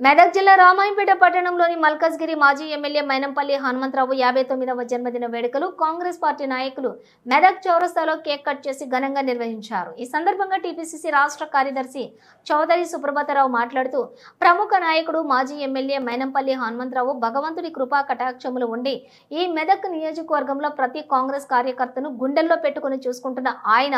మెదక్ జిల్లా రామాయంపేట పట్టణంలోని మల్కజ్గిరి మాజీ ఎమ్మెల్యే మైనంపల్లి హనుమంతరావు యాభై తొమ్మిదవ జన్మదిన వేడుకలు కాంగ్రెస్ పార్టీ నాయకులు మెదక్ చౌరస్తాలో కేక్ కట్ చేసి ఘనంగా నిర్వహించారు. ఈ సందర్భంగా టీపీసీసీ రాష్ట్ర కార్యదర్శి చౌదరి సుప్రభాతరావు మాట్లాడుతూ ప్రముఖ నాయకుడు మాజీ ఎమ్మెల్యే మైనంపల్లి హనుమంతరావు భగవంతుడి కృపా కటాక్షములు ఉండి ఈ మెదక్ నియోజకవర్గంలో ప్రతి కాంగ్రెస్ కార్యకర్తను గుండెల్లో పెట్టుకుని చూసుకుంటున్న ఆయన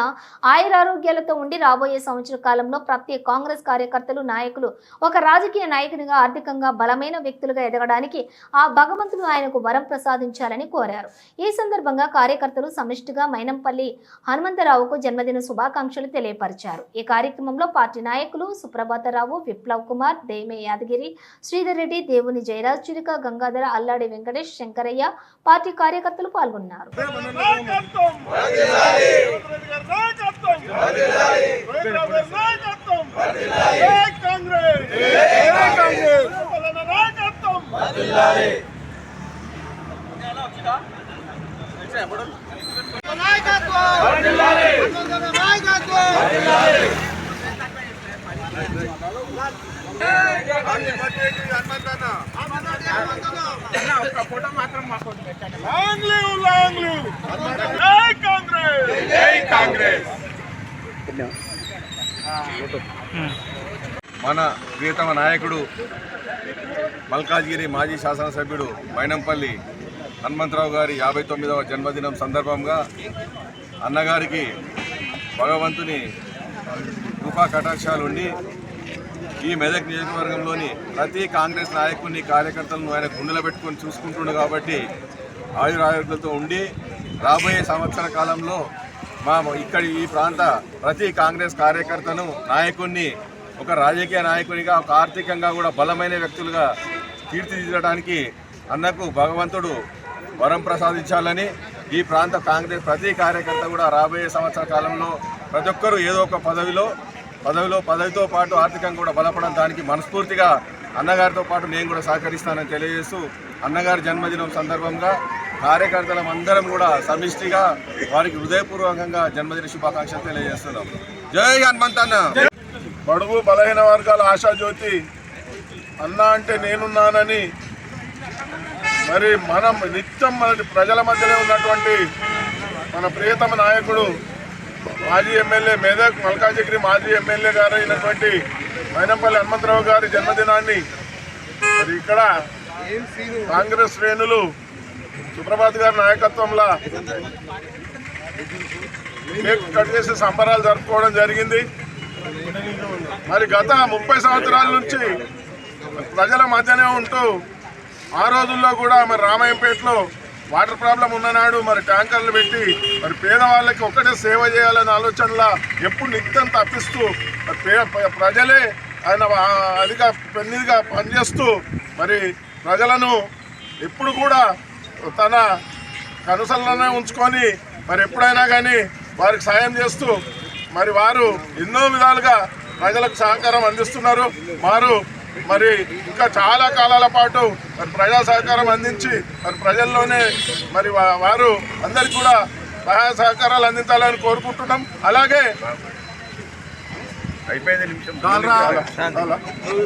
ఆయురారోగ్యాలతో ఉండి రాబోయే సంవత్సర కాలంలో ప్రతి కాంగ్రెస్ కార్యకర్తలు నాయకులు ఒక రాజకీయ నాయకులు నాయకునిగా ఆర్థికంగా బలమైన వ్యక్తులుగా ఎదగడానికి ఆ భగవంతుడు ఆయనకు వరం ప్రసాదించాలని కోరారు. ఈ సందర్భంగా కార్యకర్తలు సమిష్టిగా మైనంపల్లి హనుమంతరావుకు జన్మదిన శుభాకాంక్షలు తెలియపరిచారు. ఈ కార్యక్రమంలో పార్టీ నాయకులు సుప్రభాతరావు విప్లవ్ కుమార్ దేమే యాదగిరి శ్రీధర్ రెడ్డి దేవుని జయరాజ్ చిరిక గంగాధర అల్లాడి వెంకటేష్ శంకరయ్య పార్టీ కార్యకర్తలు పాల్గొన్నారు. నాయకత్వం నాయకత్వం నాయకత్వం జై కాంగ్రెస్ జై కాంగ్రెస్ నాయకత్వం లాంగ్ మన ప్రియతమ నాయకుడు మల్కాజ్గిరి మాజీ శాసనసభ్యుడు మైనంపల్లి హనుమంతరావు గారి యాభై తొమ్మిదవ జన్మదినం సందర్భంగా అన్నగారికి భగవంతుని కృపా కటాక్షాలు ఉండి ఈ మెదక్ నియోజకవర్గంలోని ప్రతి కాంగ్రెస్ నాయకుడిని కార్యకర్తలను ఆయన గుండెలో పెట్టుకొని చూసుకుంటుండు కాబట్టి ఆయురారోగ్యంతో ఉండి రాబోయే సంవత్సర కాలంలో మా ఇక్కడి ఈ ప్రాంత ప్రతి కాంగ్రెస్ కార్యకర్తను నాయకుడిని ఒక రాజకీయ నాయకునిగా ఒక ఆర్థికంగా కూడా బలమైన వ్యక్తులుగా తీర్చిదిద్దడానికి అన్నకు భగవంతుడు వరం ప్రసాదించాలని ఈ ప్రాంత కాంగ్రెస్ ప్రతి కార్యకర్త కూడా రాబోయే సంవత్సర కాలంలో ప్రతి ఒక్కరూ ఏదో ఒక పదవిలో పదవిలో పదవితో పాటు ఆర్థికంగా కూడా బలపడడం దానికి మనస్ఫూర్తిగా అన్నగారితో పాటు నేను కూడా సహకరిస్తానని తెలియజేస్తూ అన్నగారి జన్మదినం సందర్భంగా కార్యకర్తలం అందరం కూడా సమిష్టిగా వారికి హృదయపూర్వకంగా జన్మదిన శుభాకాంక్షలు తెలియజేస్తున్నాం. జై హనుమంతన్న! బడుగు బలహీన వర్గాల ఆశాజ్యోతి అన్నా అంటే నేనున్నానని. మరి మనం నిత్యం మన ప్రజల మధ్యలో ఉన్నటువంటి మన ప్రియతమ నాయకుడు మాజీ ఎమ్మెల్యే మేదక్ మల్కాజిగిరి మాజీ ఎమ్మెల్యే గారు అయినటువంటి మైనంపల్లి హనుమంతరావు గారి జన్మదినాన్ని మరి ఇక్కడ కాంగ్రెస్ శ్రేణులు సుప్రభాత్ గారి నాయకత్వంలో కేక్ కట్ చేసి సంబరాలు జరుపుకోవడం జరిగింది. మరి గత ముప్పై సంవత్సరాల నుంచి ప్రజల మధ్యనే ఉంటూ ఆ రోజుల్లో కూడా మరి రామాయంపేటలో వాటర్ ప్రాబ్లం ఉన్ననాడు మరి ట్యాంకర్లు పెట్టి మరి పేదవాళ్ళకి ఒక్కటే సేవ చేయాలనే ఆలోచనలా ఎప్పుడు నిత్యం తప్పిస్తూ ప్రజలే ఆయన అదిగా పెన్నిదిగా పనిచేస్తూ మరి ప్రజలను ఎప్పుడు కూడా తన కనుసల్లోనే ఉంచుకొని మరి ఎప్పుడైనా కానీ వారికి సాయం చేస్తూ మరి వారు ఎన్నో విధాలుగా ప్రజలకు సహకారం అందిస్తున్నారు. వారు మరి ఇంకా చాలా కాలాల పాటు మరి ప్రజా సహకారం అందించి మరి ప్రజల్లోనే మరి వారు అందరికి కూడా సహాయ సహకారాలు అందించాలని కోరుకుంటున్నాం అలాగే అయిపోయింది నిమిషం.